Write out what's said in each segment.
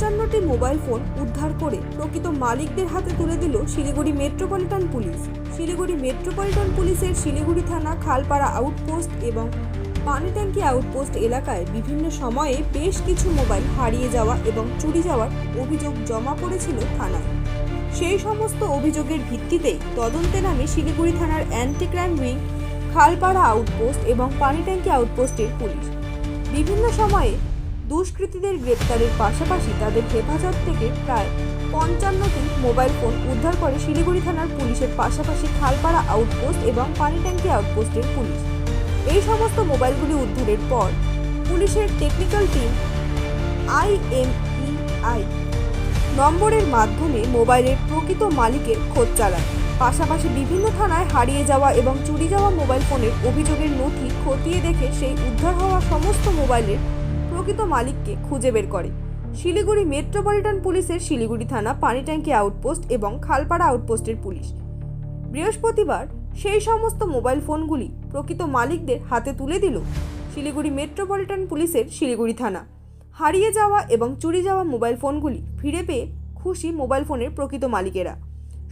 পঞ্চান্নটি mobile phone উদ্ধার করে প্রকৃত মালিকদের হাতে তুলে দিল Siliguri metropolitan police. Siliguri metropolitan পুলিশের শিলিগুড়ি থানা খালপাড়া আউটপোস্ট এবং পানিট্যাঙ্কি আউটপোস্ট এলাকায় বিভিন্ন সময়ে বেশ কিছু মোবাইল হারিয়ে যাওয়া এবং চুরি যাওয়ার অভিযোগ জমা পড়েছিল থানায়। সেই সমস্ত অভিযোগের ভিত্তিতেই তদন্তে নামে শিলিগুড়ি থানার anti crime wing, Khalpara outpost এবং পানিট্যাঙ্কি আউটপোস্টের পুলিশ। বিভিন্ন সময়ে দুষ্কৃতীদের গ্রেপ্তারের পাশাপাশি তাদের হেফাজত থেকে প্রায় পঞ্চান্নটি মোবাইল ফোন উদ্ধার করে শিলিগুড়ি থানার পুলিশের পাশাপাশি খালপাড়া আউটপোস্ট এবং পানিট্যাঙ্কি আউটপোস্টের পুলিশ। এই সমস্ত মোবাইলগুলি উদ্ধারের পর পুলিশের টেকনিক্যাল টিম আইএমইআই নম্বরের মাধ্যমে মোবাইলের প্রকৃত মালিকের খোঁজ চালায়। পাশাপাশি বিভিন্ন থানায় হারিয়ে যাওয়া এবং চুরি যাওয়া মোবাইল ফোনের অভিযোগের নথি খতিয়ে দেখে সেই উদ্ধার হওয়া সমস্ত মোবাইলের প্রকৃত মালিককে খুঁজে বের করে। শিলিগুড়ি মেট্রোপলিটন পুলিশের শিলিগুড়ি থানা পানিট্যাঙ্কি আউটপোস্ট এবং খালপাড়া আউটপোস্টের পুলিশ। বৃহস্পতিবার সেই সমস্ত মোবাইল ফোনগুলি প্রকৃত মালিকদের হাতে তুলে দিল শিলিগুড়ি মেট্রোপলিটন পুলিশের শিলিগুড়ি থানা। হারিয়ে যাওয়া এবং চুরি যাওয়া মোবাইল ফোনগুলি ফিরে পেয়ে খুশি মোবাইল ফোনের প্রকৃত মালিকেরা।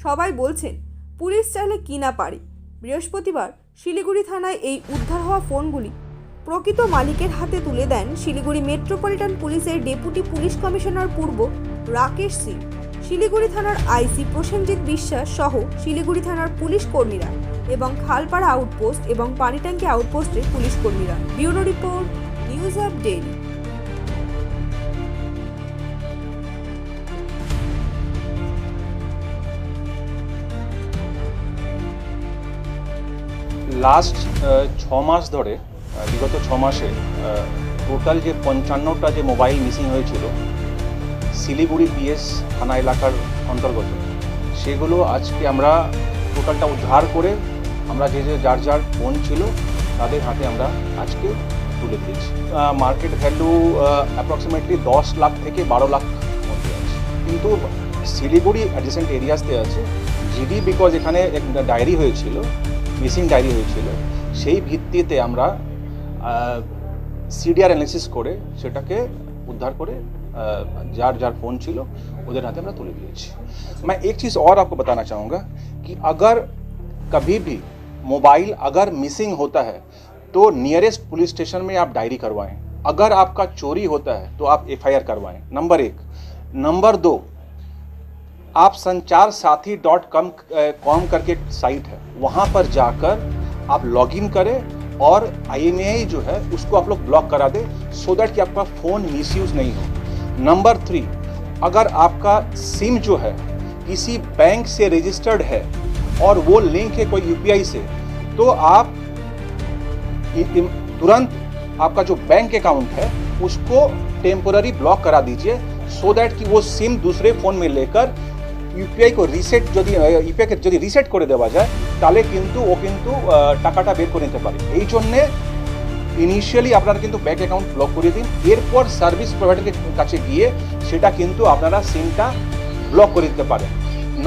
সবাই বলছেন, পুলিশ চাইলে কি না পারে? বৃহস্পতিবার শিলিগুড়ি থানায় এই উদ্ধার হওয়া ফোনগুলি প্রকৃত মালিকের হাতে তুলে দেন শিলিগুড়ি মেট্রোপলিটন পুলিশের ডেপুটি পুলিশ কমিশনার পূর্ব রাকেশ সিং। শিলিগুড়ি থানার আইসি প্রসেনজিৎ বিশ্বাস সহ শিলিগুড়ি থানার পুলিশ কর্মীরা এবং খালপাড়া আউটপোস্ট এবং পানিট্যাঙ্কি আউটপোস্টের পুলিশ কর্মীরা। Bureau report, news app daily. Last ছ মাস ধরে বিগত ছ মাসে টোটাল যে পঞ্চান্নটা যে মোবাইল মিসিং হয়েছিল, শিলিগুড়ি পিএস থানা এলাকার অন্তর্গত, সেগুলো আজকে আমরা টোটালটা উদ্ধার করে আমরা যে যে যার যার ফোন ছিল, তাদের হাতে আমরা আজকে তুলে দিয়েছি। মার্কেট ভ্যালু অ্যাপ্রক্সিমেটলি দশ লাখ থেকে বারো লাখ মধ্যে আছে। কিন্তু শিলিগুড়ি অ্যাডিসেন্ট এরিয়াসতে আছে জিডি বিকজ এখানে এক ডায়েরি হয়েছিল মিসিং ডায়েরি হয়েছিল, সেই ভিত্তিতে আমরা সিডিআর অ্যানালিসিস করে সেটাকে উদ্ধার করে আহ, যার যার फोन ছিল उधर हाथ আমরা तुले दिए मैं एक चीज़ और आपको बताना चाहूँगा कि अगर कभी भी मोबाइल अगर मिसिंग होता है तो नियरेस्ट पुलिस स्टेशन में आप डायरी करवाएं अगर आपका चोरी होता है तो आप एफआईआर करवाएं नंबर एक नंबर दो आप Sanchar Saathi dot com com करके एक साइट है वहाँ पर जाकर आप लॉगिन करें और आई जो है, उसको आप लोग ब्लॉक करा दें सो दैट कि आपका फ़ोन मिसयूज़ नहीं हो। नंबर थ्री अगर आपका सिम जो है, किसी बैंक से रजिस्टर्ड है और वो लिंक है कोई यूपीआई से तो आप तुरंत आपका जो बैंक अकाउंट है, उसको टेम्पोररी ब्लॉक करा दीजिए सो so दैट कि वो सिम दूसरे फ़ोन में लेकर ইউপিআই কো রিসেট যদি ইউপিআইকে যদি রিসেট করে দেওয়া যায়, তাহলে কিন্তু ও কিন্তু টাকাটা বের করে নিতে পারে। এই জন্যে ইনিশিয়ালি আপনারা কিন্তু ব্যাঙ্ক অ্যাকাউন্ট ব্লক করে দিন। এরপর সার্ভিস প্রোভাইডারের কাছে গিয়ে সেটা কিন্তু আপনারা সিমটা ব্লক করে দিতে পারেন।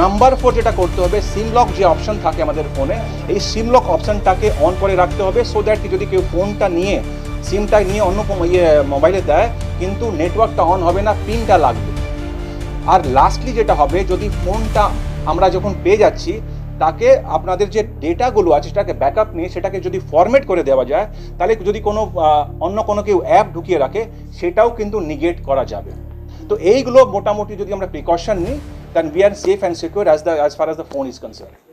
নাম্বার ফোর যেটা করতে হবে সিম লক যে অপশন থাকে আমাদের ফোনে এই সিম লক অপশনটাকে অন করে রাখতে হবে সো দ্যাট যদি কেউ ফোনটা নিয়ে সিমটা নিয়ে অন্য ইয়ে মোবাইলে দেয়, কিন্তু নেটওয়ার্কটা অন হবে না পিনটা লাগবে। আর লাস্টলি যেটা হবে, যদি ফোনটা আমরা যখন পেয়ে যাচ্ছি, তাকে আপনাদের যে ডেটাগুলো আছে, সেটাকে ব্যাকআপ নিয়ে সেটাকে যদি ফরম্যাট করে দেওয়া যায়, তাহলে যদি কোনো অন্য কোনো কেউ অ্যাপ ঢুকিয়ে রাখে, সেটাও কিন্তু নিগেট করা যাবে। তো এইগুলো মোটামুটি যদি আমরা প্রিকশন নিই then we are safe and secure as the as far as the phone is concern